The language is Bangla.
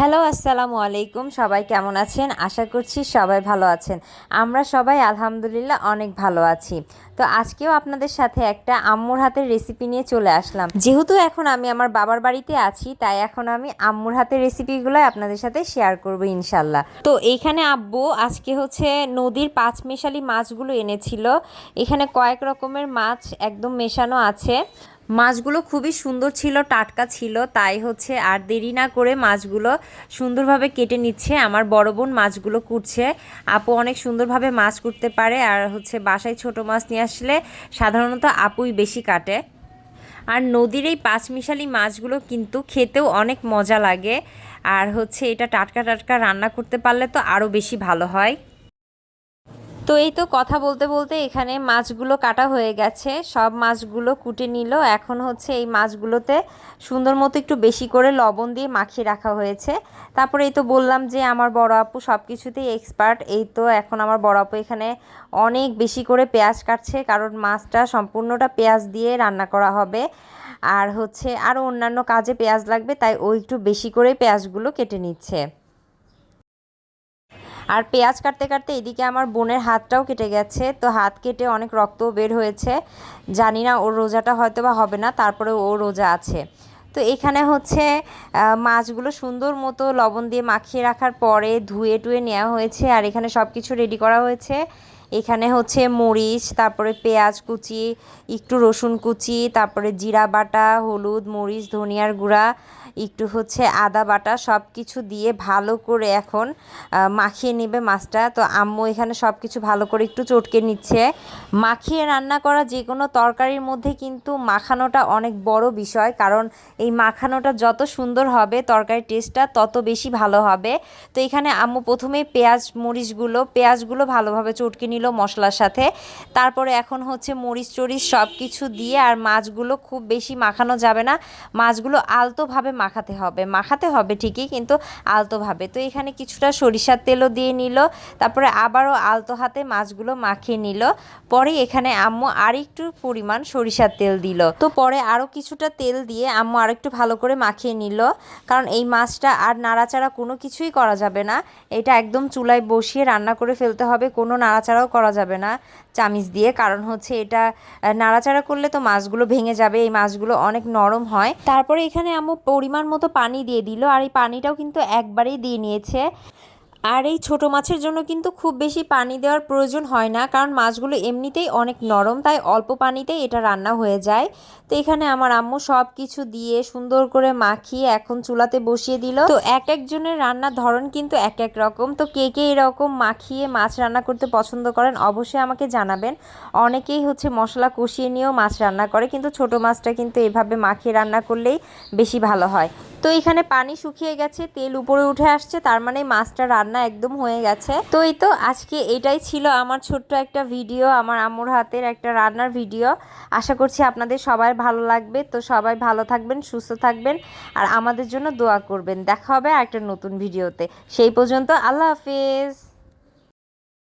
হ্যালো, আসসালামু আলাইকুম। সবাই কেমন আছেন? আশা করছি সবাই ভালো আছেন। আমরা সবাই আলহামদুলিল্লাহ অনেক ভালো আছি। তো আজকেও আপনাদের সাথে একটা আম্মুর হাতের রেসিপি নিয়ে চলে আসলাম। যেহেতু এখন আমি আমার বাবার বাড়িতে আছি, তাই এখন আমি আম্মুর হাতের রেসিপিগুলো আপনাদের সাথে শেয়ার করব ইনশাল্লাহ। তো এইখানে আব্বু আজকে হচ্ছে নদীর পাঁচ মেশালি মাছগুলো এনেছিল। এখানে কয়েক রকমের মাছ একদম মেশানো আছে। মাছগুলো খুবই সুন্দর ছিল, টাটকা ছিল, তাই হচ্ছে আর দেরি না করে মাছগুলো সুন্দরভাবে কেটে নিচ্ছে। আমার বড় বোন মাছগুলো কুটছে। আপু অনেক সুন্দরভাবে মাছ কুটতে পারে আর হচ্ছে বাসায় ছোট মাছ নিয়ে আসলে সাধারণত আপুই বেশি কাটে। আর নদীর এই পাঁচমিশালি মাছগুলো কিন্তু খেতেও অনেক মজা লাগে। আর হচ্ছে এটা টাটকা টাটকা রান্না করতে পারলে তো আরও বেশি ভালো হয়। তো এই তো কথা বলতে বলতে এখানে মাছগুলো কাটা হয়ে গেছে। সব মাছগুলো কুটে নিল। এখন হচ্ছে এই মাছগুলোতে সুন্দর মতো একটু বেশি করে লবণ দিয়ে মাখিয়ে রাখা হয়েছে। তারপরে এই তো বললাম যে আমার বড় আপু সব কিছুতেই এক্সপার্ট এই তো এখন আমার বড় আপু এখানে অনেক বেশি করে পেঁয়াজ কাটছে। কারণ মাছটা সম্পূর্ণটা পেঁয়াজ দিয়ে রান্না করা হবে। আর হচ্ছে আরও অন্যান্য কাজে পেঁয়াজ লাগবে, তাই ও একটু বেশি করে পেঁয়াজগুলো কেটে নিচ্ছে। আর পেঁয়াজ কাটতে কাটতে এদিকে আমার বোনের হাতটাও কেটে গেছে, তো হাত কেটে অনেক রক্তও বের হয়েছে। জানি না ওর রোজাটা হয়তো বা হবে না তারপরে ও রোজা আছে। তো এখানে হচ্ছে মাছগুলো সুন্দর মতো লবণ দিয়ে মাখিয়ে রাখার পরে ধুয়ে টুয়ে নেওয়া হয়েছে, আর এখানে সব কিছু রেডি করা হয়েছে। এখানে হচ্ছে মরিচ, তারপরে পেঁয়াজ কুচি, একটু রসুন কুচি, তারপরে জিরা বাটা, হলুদ, মরিচ, ধনিয়ার গুঁড়া একটু হচ্ছে আদা বাটা সব কিছু দিয়ে ভালো করে এখন মাখিয়ে নেবে মাছটা। তো আম্মু এখানে সব কিছু ভালো করে একটু চটকে নিচ্ছে। মাখিয়ে রান্না করা যে কোনো তরকারির মধ্যে কিন্তু মাখানোটা অনেক বড় বিষয়, কারণ এই মাখানোটা যত সুন্দর হবে, তরকারির টেস্টটা তত বেশি ভালো হবে। তো এখানে আম্মু প্রথমেই পেঁয়াজ মরিচগুলো, পেঁয়াজগুলো ভালোভাবে চটকে নিল মশলার সাথে। তারপরে এখন হচ্ছে মরিচ টরিচ সব কিছু দিয়ে আর মাছগুলো খুব বেশি মাখানো যাবে না। মাছগুলো আলতোভাবে মাখাতে হবে। মাখাতে হবে ঠিকই কিন্তু আলতোভাবে। তো এখানে কিছুটা সরিষার তেলও দিয়ে নিল, তারপরে আবারও আলতো হাতে মাছগুলো মাখিয়ে নিল। পরে এখানে আম্মু আরেকটু পরিমাণ সরিষার তেল দিল। তো পরে আরও কিছুটা তেল দিয়ে আম্মু আরেকটু ভালো করে মাখিয়ে নিল। কারণ এই মাছটা আর নাড়াচাড়া কোনো কিছুই করা যাবে না। এটা একদম চুলায় বসিয়ে রান্না করে ফেলতে হবে, কোনো নাড়াচাড়াও করা যাবে না চামিচ দিয়ে। কারণ হচ্ছে এটা নাড়াচাড়া করলে তো মাছগুলো ভেঙে যাবে, এই মাছগুলো অনেক নরম হয়। তারপরে এখানে আম্মু পরিমাণ মতো পানি দিয়ে দিল আর এই পানিটাও কিন্তু একবারেই দিয়ে নিয়েছে। আর এই ছোট মাছের জন্য কিন্তু খুব বেশি পানি দেওয়ার প্রয়োজন হয় না, কারণ মাছগুলো এমনিতেই অনেক নরম, তাই অল্প পানিতেই এটা রান্না হয়ে যায়। তো এখানে আমার আম্মু সব কিছু দিয়ে সুন্দর করে মাখিয়ে এখন চুলাতে বসিয়ে দিল। তো এক একজনের রান্নার ধরন কিন্তু এক এক রকম। তো কে কে এরকম মাখিয়ে মাছ রান্না করতে পছন্দ করেন অবশ্যই আমাকে জানাবেন। অনেকেই হচ্ছে মশলা কষিয়ে নিয়েও মাছ রান্না করে, কিন্তু ছোট মাছটা কিন্তু এভাবে মাখিয়ে রান্না করলেই বেশি ভালো হয়। তো এখানে পানি শুকিয়ে গেছে, তেল উপরে উঠে আসছে, তার মানে মাছটা রান্না একদম হয়ে গেছে। তো এই তো আজকে এটাই ছিল আমার ছোট্ট একটা ভিডিও, আমার আমুর হাতের একটা রান্নার ভিডিও। আশা করছি আপনাদের সবাই ভালো লাগবে। তো সবাই ভালো থাকবেন, সুস্থ থাকবেন, আর আমাদের জন্য দোয়া করবেন। দেখা হবে একটা নতুন ভিডিওতে। সেই পর্যন্ত আল্লাহ হাফিজ।